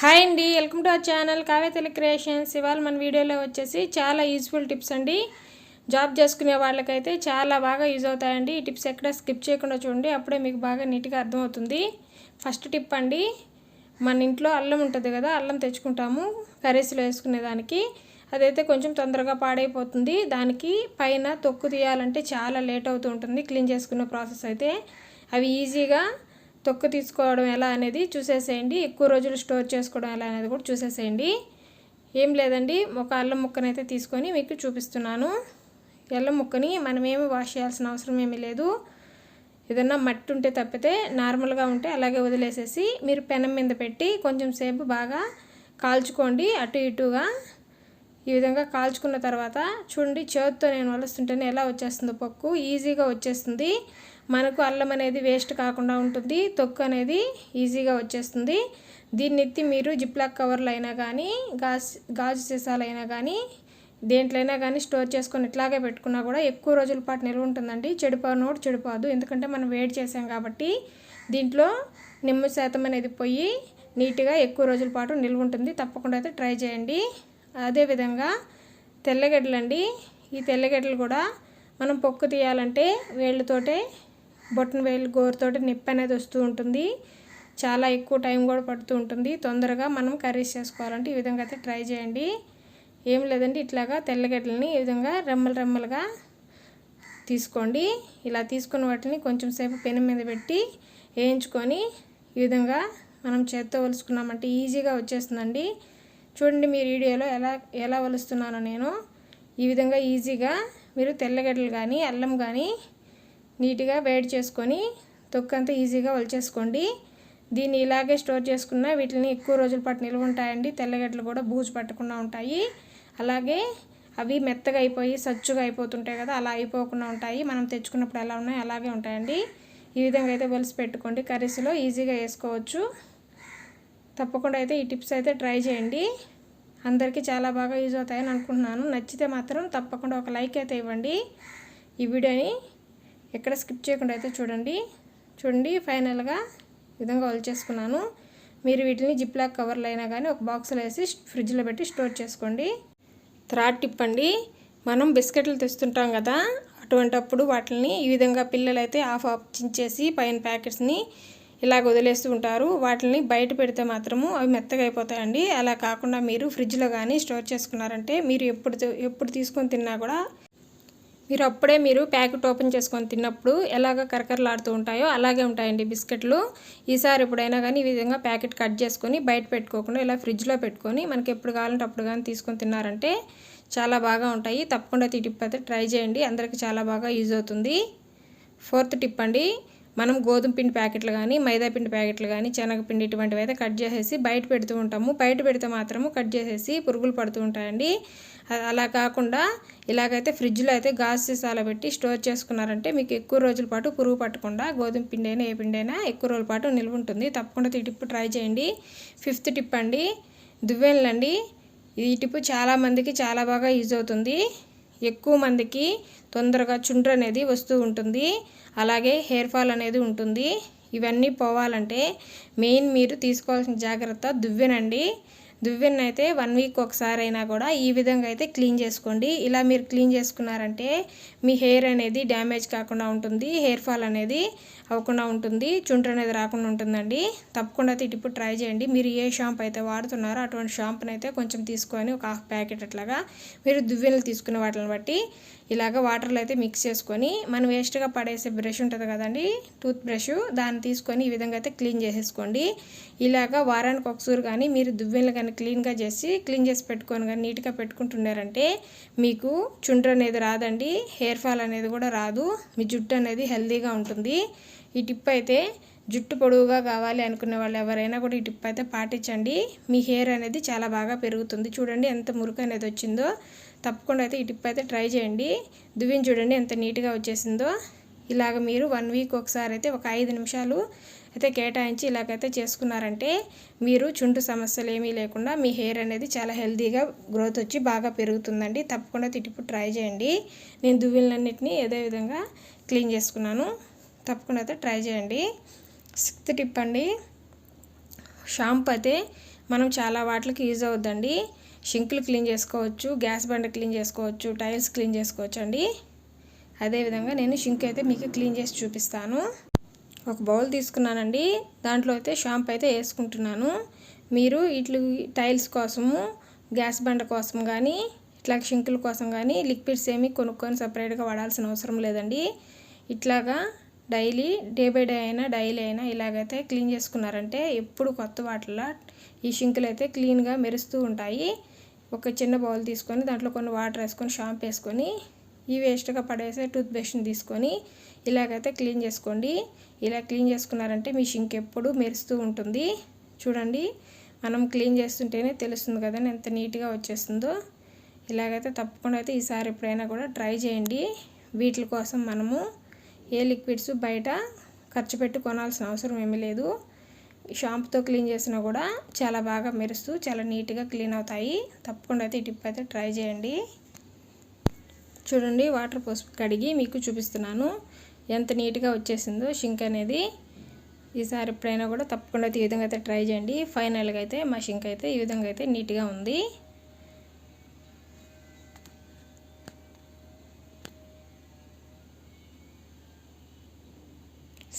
Hi అండి welcome to our channel కావేతల creations. ఇవాళ మన వీడియోలో వచ్చేసి చాలా యూజ్ఫుల్ టిప్స్ అండి. జాబ్ చేసుకునే వాళ్ళకైతే చాలా బాగా యూజ్ అవుతాయండి. ఈ టిప్స్ ఎక్కడ స్కిప్ చేయకుండా చూడండి అప్పుడే మీకు బాగా నీట్గా అర్థమవుతుంది. ఫస్ట్ టిప్ అండి మన ఇంట్లో అల్లం ఉంటుంది కదా అల్లం తెచ్చుకుంటాము కర్రీస్లో వేసుకునే దానికి. అదైతే కొంచెం తొందరగా పాడైపోతుంది. దానికి పైన తొక్కు తీయాలంటే చాలా లేట్ అవుతూ ఉంటుంది క్లీన్ చేసుకునే ప్రాసెస్ అయితే. అవి ఈజీగా తొక్కు తీసుకోవడం ఎలా అనేది చూసేసేయండి. ఎక్కువ రోజులు స్టోర్ చేసుకోవడం ఎలా అనేది కూడా చూసేసేయండి. ఏం లేదండి ఒక అల్లం ముక్కనైతే తీసుకొని మీకు చూపిస్తున్నాను. ఎల్లం ముక్కని మనం వాష్ చేయాల్సిన అవసరం ఏమీ లేదు. ఏదన్నా మట్టి ఉంటే తప్పితే నార్మల్గా ఉంటే అలాగే వదిలేసేసి మీరు పెనం మీద పెట్టి కొంచెం సేపు బాగా కాల్చుకోండి. అటు ఇటుగా. ఈ విధంగా కాల్చుకున్న తర్వాత చూడండి చేతితో నేను వలుస్తుంటేనే ఎలా వచ్చేస్తుందో పక్కు ఈజీగా వచ్చేస్తుంది. మనకు అల్లం అనేది వేస్ట్ కాకుండా ఉంటుంది తొక్కు అనేది ఈజీగా వచ్చేస్తుంది. దీన్ని ఎత్తి మీరు జిప్లాక్ కవర్లు అయినా కానీ గాజు గాజు సీసాలైనా కానీ దేంట్లైనా కానీ స్టోర్ చేసుకొని ఇట్లాగే పెట్టుకున్నా కూడా ఎక్కువ రోజుల పాటు నిల్వ ఉంటుందండి. చెడిపోను కూడా చెడిపోదు. ఎందుకంటే మనం వేడి చేసాం కాబట్టి దీంట్లో నిమ్మ శాతం అనేది పోయి నీట్గా ఎక్కువ రోజుల పాటు నిల్వ ఉంటుంది. తప్పకుండా అయితే ట్రై చేయండి. అదేవిధంగా తెల్లగడ్డలండి. ఈ తెల్లగడ్డలు కూడా మనం పొక్కు తీయాలంటే వేళ్ళతోటే బొట్టన వేలు గోరుతోటి నిప్పు అనేది వస్తూ ఉంటుంది. చాలా ఎక్కువ టైం కూడా పడుతూ ఉంటుంది. తొందరగా మనం కర్రీస్ చేసుకోవాలంటే ఈ విధంగా అయితే ట్రై చేయండి. ఏం లేదండి ఇట్లాగా తెల్లగడ్డలని ఈ విధంగా రెమ్మలు రెమ్మలుగా తీసుకోండి. ఇలా తీసుకున్న వాటిని కొంచెం సేపు పెనం మీద పెట్టి వేయించుకొని ఈ విధంగా మనం చేత్తో వలుసుకున్నామంటే ఈజీగా వచ్చేస్తుందండి. చూడండి మీరు వీడియోలో ఎలా ఎలా వలుస్తున్నానో నేను. ఈ విధంగా ఈజీగా మీరు తెల్లగడ్డలు కానీ అల్లం కానీ నీట్గా వేడి చేసుకొని తొక్కంతా ఈజీగా వలిచేసుకోండి దీన్ని ఇలాగే స్టోర్ చేసుకున్న వీటిని ఎక్కువ రోజుల పాటు నిల్వ ఉంటాయండి. తెల్లగడ్డలు కూడా బూజు పట్టకుండా ఉంటాయి. అలాగే అవి మెత్తగా అయిపోయి సచ్చుగా అయిపోతుంటాయి కదా అలా అయిపోకుండా ఉంటాయి. మనం తెచ్చుకున్నప్పుడు ఎలా ఉన్నాయో అలాగే ఉంటాయండి. ఈ విధంగా అయితే వలిసి పెట్టుకోండి. కర్రీస్లో ఈజీగా వేసుకోవచ్చు. తప్పకుండా అయితే ఈ టిప్స్ అయితే ట్రై చేయండి. అందరికీ చాలా బాగా యూజ్ అవుతాయని అనుకుంటున్నాను. నచ్చితే మాత్రం తప్పకుండా ఒక లైక్ అయితే ఇవ్వండి. ఈ వీడియోని ఎక్కడ స్కిప్ చేయకుండా అయితే చూడండి. చూడండి ఫైనల్గా విధంగా వలిచేసుకున్నాను మీరు వీటిని జిప్లాక్ కవర్లు అయినా కానీ ఒక బాక్స్లో వేసి ఫ్రిడ్జ్లో పెట్టి స్టోర్ చేసుకోండి. థ్రాట్ టిప్ అండి. మనం బిస్కెట్లు తెస్తుంటాం కదా అటువంటప్పుడు వాటిని ఈ విధంగా పిల్లలు అయితే ఆఫ్ ఆఫ్ చించేసి పైన ప్యాకెట్స్ని ఇలాగ వదిలేస్తూ ఉంటారు. వాటిని బయట పెడితే మాత్రము అవి మెత్తగా అయిపోతాయండి. అలా కాకుండా మీరు ఫ్రిడ్జ్లో కానీ స్టోర్ చేసుకున్నారంటే మీరు ఎప్పుడు ఎప్పుడు తీసుకొని తిన్నా కూడా మీరు అప్పుడే మీరు ప్యాకెట్ ఓపెన్ చేసుకొని తిన్నప్పుడు ఎలాగ కరకరలాడుతూ ఉంటాయో అలాగే ఉంటాయండి బిస్కెట్లు. ఈసారి ఎప్పుడైనా కానీ ఈ విధంగా ప్యాకెట్ కట్ చేసుకొని బయట పెట్టుకోకుండా ఇలా ఫ్రిడ్జ్లో పెట్టుకొని మనకి ఎప్పుడు కావాలంటే అప్పుడు కానీ తీసుకొని తిన్నారంటే చాలా బాగా ఉంటాయి. తప్పకుండా ఈ టిప్ అయితే ట్రై చేయండి. అందరికీ చాలా బాగా యూజ్ అవుతుంది. ఫోర్త్ టిప్ అండి మనం గోధుమ పిండి ప్యాకెట్లు కానీ మైదా పిండి ప్యాకెట్లు కానీ శనగపిండి ఇటువంటివి అయితే కట్ చేసేసి బయట పెడుతూ ఉంటాము. బయట పెడితే మాత్రము కట్ చేసేసి పురుగులు పడుతూ ఉంటాయండి. అలా కాకుండా ఇలాగైతే ఫ్రిడ్జ్లో అయితే గాజు సీసాలో పెట్టి స్టోర్ చేసుకున్నారంటే మీకు ఎక్కువ రోజుల పాటు పురుగు పట్టకుండా గోధుమ పిండి అయినా ఏ పిండి అయినా ఎక్కువ రోజుల పాటు నిల్వ ఉంటుంది. తప్పకుండా ఈ టిప్ ట్రై చేయండి. ఫిఫ్త్ టిప్ అండి దువ్వెనలండి. ఈ టిప్ చాలామందికి చాలా బాగా యూజ్ అవుతుంది. ఎక్కువ మందికి తొందరగా చుండ్రు అనేది వస్తూ ఉంటుంది. అలాగే హెయిర్ ఫాల్ అనేది ఉంటుంది. ఇవన్నీ పోవాలంటే మెయిన్ మీరు తీసుకోవాల్సిన జాగ్రత్త దువ్వెనండి. దువ్వెన్న అయితే వన్ వీక్ ఒకసారి అయినా కూడా ఈ విధంగా అయితే క్లీన్ చేసుకోండి. ఇలా మీరు క్లీన్ చేసుకున్నారంటే మీ హెయిర్ అనేది డ్యామేజ్ కాకుండా ఉంటుంది హెయిర్ ఫాల్ అనేది అవ్వకుండా ఉంటుంది చుండ్రు అనేది రాకుండా ఉంటుందండి. తప్పకుండా అయితే ఇప్పుడు ట్రై చేయండి. మీరు ఏ షాంపూ అయితే వాడుతున్నారో అటువంటి షాంపూని అయితే కొంచెం తీసుకొని ఒక హాఫ్ ప్యాకెట్ అట్లాగా మీరు దువ్వెనలు తీసుకునే వాటిని బట్టి ఇలాగ వాటర్లో అయితే మిక్స్ చేసుకొని మనం వేస్ట్గా పడేసే బ్రష్ ఉంటుంది కదండి టూత్ బ్రష్ దాన్ని తీసుకొని ఈ విధంగా అయితే క్లీన్ చేసేసుకోండి. ఇలాగ వారానికి ఒకసారి కానీ మీరు దువ్వెనలు కానీ క్లీన్గా చేసి క్లీన్ చేసి పెట్టుకొని కానీ నీట్గా పెట్టుకుంటున్నారంటే మీకు చుండ్రు అనేది రాదండి హెయిర్ ఫాల్ అనేది కూడా రాదు మీ జుట్టు అనేది హెల్తీగా ఉంటుంది. ఈ టిప్ అయితే జుట్టు పొడవుగా కావాలి అనుకునే వాళ్ళు ఎవరైనా కూడా ఈ టిప్ అయితే పాటించండి. మీ హెయిర్ అనేది చాలా బాగా పెరుగుతుంది. చూడండి ఎంత మురుకు అనేది వచ్చిందో. తప్పకుండా అయితే ఈ టిప్ అయితే ట్రై చేయండి. దువ్విని చూడండి ఎంత నీట్గా వచ్చేసిందో. ఇలాగ మీరు వన్ వీక్ ఒకసారి అయితే ఒక ఐదు నిమిషాలు అయితే కేటాయించి ఇలాగైతే చేసుకున్నారంటే మీరు చుంటు సమస్యలు ఏమీ లేకుండా మీ హెయిర్ అనేది చాలా హెల్తీగా గ్రోత్ వచ్చి బాగా పెరుగుతుందండి. తప్పకుండా తిటిపు ట్రై చేయండి. నేను దువ్వులన్నింటినీ ఏదే విధంగా క్లీన్ చేసుకున్నాను. తప్పకుండా అయితే ట్రై చేయండి. సిక్స్త్ టిప్ అండి. షాంపూ అయితే మనం చాలా వాటికి యూజ్ అవుద్దండి. షింకులు క్లీన్ చేసుకోవచ్చు గ్యాస్ బండ క్లీన్ చేసుకోవచ్చు టైల్స్ క్లీన్ చేసుకోవచ్చు అండి. అదేవిధంగా నేను షింక్ అయితే మీకు క్లీన్ చేసి చూపిస్తాను. ఒక బౌల్ తీసుకున్నానండి. దాంట్లో అయితే షాంపూ అయితే వేసుకుంటున్నాను. మీరు ఇట్లు టైల్స్ కోసము గ్యాస్ బండ కోసం కానీ ఇట్లా షింకుల కోసం కానీ లిక్విడ్స్ ఏమి కొనుక్కొని సపరేట్గా వాడాల్సిన అవసరం లేదండి. ఇట్లాగా డైలీ డే బై డే అయినా డైలీ అయినా ఇలాగైతే క్లీన్ చేసుకున్నారంటే ఎప్పుడు కొత్త వాటిలో ఈ షింకులు అయితే క్లీన్గా మెరుస్తూ ఉంటాయి. ఒక చిన్న బౌల్ తీసుకొని దాంట్లో కొన్ని వాటర్ వేసుకొని షాంపు వేసుకొని ఈ వేస్ట్గా పడేసే టూత్ బ్రష్ని తీసుకొని ఇలాగైతే క్లీన్ చేసుకోండి. ఇలా క్లీన్ చేసుకున్నారంటే మీ షింక్ ఎప్పుడు మెరుస్తూ ఉంటుంది. చూడండి మనం క్లీన్ చేస్తుంటేనే తెలుస్తుంది కదండి ఎంత నీట్గా వచ్చేస్తుందో. ఇలాగైతే తప్పకుండా అయితే ఈసారి ఎప్పుడైనా కూడా ట్రై చేయండి. వీటి కోసం మనము ఏ లిక్విడ్స్ బయట ఖర్చు పెట్టి కొనాల్సిన అవసరం ఏమీ లేదు. షాంపుతో క్లీన్ చేసినా కూడా చాలా బాగా మెరుస్తూ చాలా నీట్గా క్లీన్ అవుతాయి. తప్పకుండా అయితే ఈ టిప్ అయితే ట్రై చేయండి. చూడండి వాటర్ పోసి కడిగి మీకు చూపిస్తున్నాను. ఎంత నీట్గా వచ్చేసిందో షింక్ అనేది. ఈసారి ఎప్పుడైనా కూడా తప్పకుండా అయితే ఈ విధంగా అయితే ట్రై చేయండి. ఫైనల్గా అయితే మా షింక్ అయితే ఈ విధంగా అయితే నీట్గా ఉంది.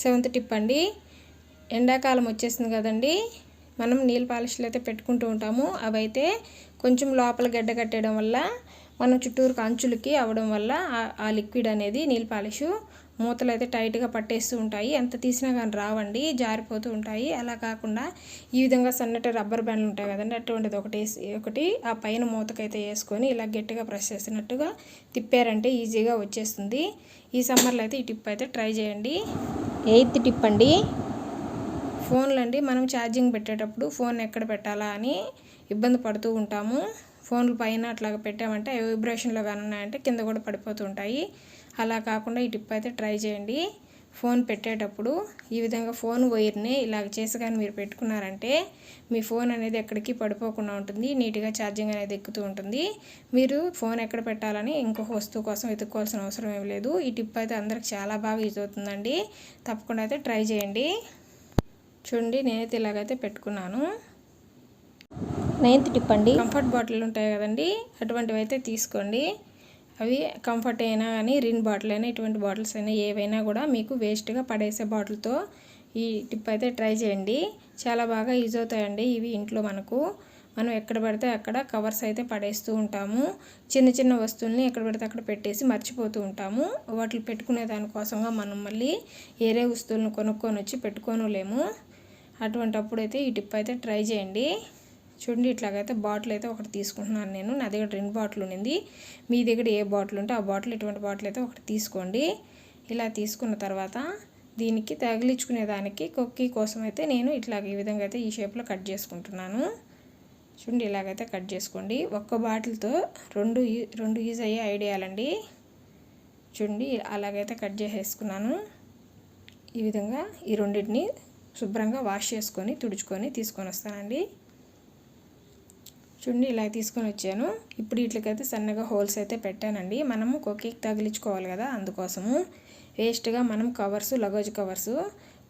సెవెంత్ టిప్ అండి. ఎండాకాలం వచ్చేసింది కదండి. మనం నీళ్ళ పాలిష్లు అయితే పెట్టుకుంటూ ఉంటాము. అవైతే కొంచెం లోపల గడ్డ కట్టేయడం వల్ల మనం చుట్టూరు అంచులకి అవ్వడం వల్ల ఆ లిక్విడ్ అనేది నీళ్ళ పాలిష్ మూతలు అయితే టైట్గా పట్టేస్తూ ఉంటాయి. ఎంత తీసినా కానీ రావండి జారిపోతూ ఉంటాయి. అలా కాకుండా ఈ విధంగా సన్నటి రబ్బర్ బ్యాండ్లు ఉంటాయి కదండి. అటువంటిది ఒకటి ఒకటి ఆ పైన మూతకైతే వేసుకొని ఇలా గట్టిగా ప్రెస్ చేసినట్టుగా తిప్పారంటే ఈజీగా వచ్చేస్తుంది. ఈ సమ్మర్లో అయితే ఈ టిప్ అయితే ట్రై చేయండి. ఎయిత్ టిప్ అండి. ఫోన్లు అండి మనం ఛార్జింగ్ పెట్టేటప్పుడు ఫోన్ ఎక్కడ పెట్టాలా అని ఇబ్బంది పడుతూ ఉంటాము. ఫోన్లు పైన అట్లాగ పెట్టామంటే వైబ్రేషన్లో కానీ ఉన్నాయంటే కింద కూడా పడిపోతూ ఉంటాయి. అలా కాకుండా ఈ టిప్ అయితే ట్రై చేయండి. ఫోన్ పెట్టేటప్పుడు ఈ విధంగా ఫోన్ వైర్ని ఇలాగ చేసి కానీ మీరు పెట్టుకున్నారంటే మీ ఫోన్ అనేది ఎక్కడికి పడిపోకుండా ఉంటుంది నీట్గా ఛార్జింగ్ అనేది ఎక్కుతూ ఉంటుంది. మీరు ఫోన్ ఎక్కడ పెట్టాలని ఇంకొక వస్తువు కోసం వెతుక్కోవాల్సిన అవసరం ఏం లేదు. ఈ టిప్ అయితే అందరికి చాలా బాగా యూజ్ అవుతుందండి. తప్పకుండా అయితే ట్రై చేయండి. చూడండి నేనైతే ఇలాగైతే పెట్టుకున్నాను. నైన్త్ టిప్ అండి కంఫర్ట్ బాటిల్ ఉంటాయి కదండి అటువంటివి అయితే తీసుకోండి. అవి కంఫర్ట్ అయినా కానీ రిన్ బాటిల్ అయినా ఇటువంటి బాటిల్స్ అయినా ఏవైనా కూడా మీకు వేస్ట్గా పడేసే బాటిల్తో ఈ టిప్ అయితే ట్రై చేయండి. చాలా బాగా యూజ్ అవుతాయండి ఇవి ఇంట్లో మనకు. మనం ఎక్కడ పడితే అక్కడ కవర్స్ అయితే పడేస్తూ ఉంటాము. చిన్న చిన్న వస్తువుల్ని ఎక్కడ పడితే అక్కడ పెట్టేసి మర్చిపోతూ ఉంటాము. వాటిని పెట్టుకునే దానికోసంగా మనం మళ్ళీ ఏరే వస్తువులను కొనుక్కొని వచ్చి పెట్టుకోనులేము. అటువంటి అప్పుడైతే ఈ టిప్ అయితే ట్రై చేయండి. చూడండి ఇట్లాగైతే బాటిల్ అయితే ఒకటి తీసుకుంటున్నాను నేను. నా దగ్గర రెండు బాటిల్ ఉన్నింది. మీ దగ్గర ఏ బాటిల్ ఉంటే ఆ బాటిల్ ఇటువంటి బాటిల్ అయితే ఒకటి తీసుకోండి. ఇలా తీసుకున్న తర్వాత దీనికి తగిలించుకునే దానికి కొక్కి కోసం అయితే నేను ఇట్లాగ ఈ విధంగా అయితే ఈ షేప్లో కట్ చేసుకుంటున్నాను. చూడండి ఇలాగైతే కట్ చేసుకోండి. ఒక్క బాటిల్తో రెండు రెండు యూజ్ అయ్యే ఐడియాలండి. చూడండి అలాగైతే కట్ చేసేసుకున్నాను. ఈ విధంగా ఈ రెండింటిని శుభ్రంగా వాష్ చేసుకొని తుడుచుకొని తీసుకొని వస్తానండి. చూడండి ఇలా తీసుకొని వచ్చాను. ఇప్పుడు వీటికైతే సన్నగా హోల్స్ అయితే పెట్టానండి. మనము కొక్కేకి తగిలించుకోవాలి కదా అందుకోసము. వేస్ట్గా మనం కవర్స్ లగేజ్ కవర్స్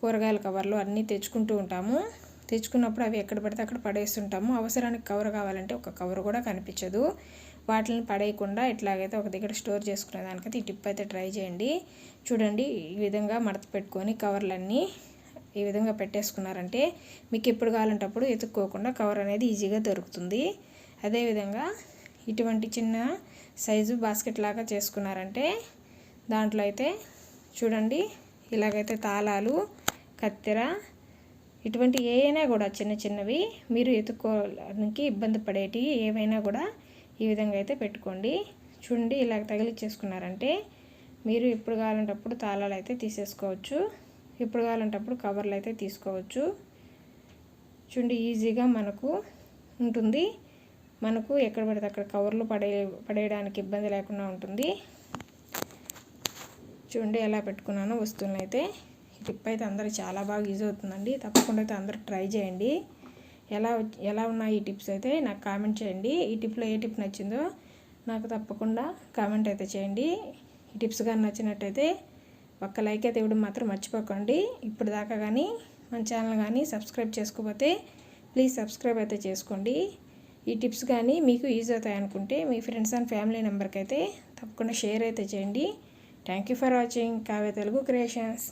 కూరగాయల కవర్లు అన్నీ తెచ్చుకుంటూ ఉంటాము. తెచ్చుకున్నప్పుడు అవి ఎక్కడ పడితే అక్కడ పడేస్తుంటాము. అవసరానికి కవర్ కావాలంటే ఒక కవర్ కూడా కనిపించదు. వాటిని పడేయకుండా ఇట్లాగైతే ఒక దగ్గర స్టోర్ చేసుకునే దానికైతే ఈ టిప్ అయితే ట్రై చేయండి. చూడండి ఈ విధంగా మడత పెట్టుకొని కవర్లన్నీ ఈ విధంగా పెట్టేసుకున్నారంటే మీకు ఎప్పుడు కావాలంటప్పుడు ఎత్తుక్కోకుండా కవర్ అనేది ఈజీగా దొరుకుతుంది. అదేవిధంగా ఇటువంటి చిన్న సైజు బాస్కెట్ లాగా చేసుకున్నారంటే దాంట్లో అయితే చూడండి ఇలాగైతే తాళాలు కత్తెర ఇటువంటి ఏవైనా కూడా చిన్న చిన్నవి మీరు ఎత్తుకోవడానికి ఇబ్బంది పడేటి ఏవైనా కూడా ఈ విధంగా అయితే పెట్టుకోండి. చూడండి ఇలాగ తగిలిచ్చేసుకున్నారంటే మీరు ఎప్పుడు కావాలంటప్పుడు తాళాలు అయితే తీసేసుకోవచ్చు. ఎప్పుడు కావాలంటప్పుడు కవర్లు అయితే తీసుకోవచ్చు. చూడండి ఈజీగా మనకు ఉంటుంది. మనకు ఎక్కడ పడితే అక్కడ కవర్లు పడే పడేయడానికి ఇబ్బంది లేకుండా ఉంటుంది. చూడండి ఎలా పెట్టుకున్నాను వస్తువులను అయితే. ఈ టిప్ అయితే అందరూ చాలా బాగా యూజ్ అవుతుందండి. తప్పకుండా అయితే అందరూ ట్రై చేయండి. ఎలా ఎలా ఉన్నాయి ఈ టిప్స్ అయితే నాకు కామెంట్ చేయండి. ఈ టిప్లో ఏ టిప్ నచ్చిందో నాకు తప్పకుండా కామెంట్ అయితే చేయండి. ఈ టిప్స్ కానీ నచ్చినట్టయితే ఒక్క లైక్ అయితే ఇవ్వడం మాత్రం మర్చిపోకండి. ఇప్పుడు దాకా కానీ మన ఛానల్ కానీ సబ్స్క్రైబ్ చేసుకోకపోతే ప్లీజ్ సబ్స్క్రైబ్ అయితే చేసుకోండి. ఈ టిప్స్ కానీ మీకు యూజ్ అవుతాయి అనుకుంటే మీ ఫ్రెండ్స్ అండ్ ఫ్యామిలీ నెంబర్కి అయితే తప్పకుండా షేర్ అయితే చేయండి. Thank you for watching. Kavya Telugu creations.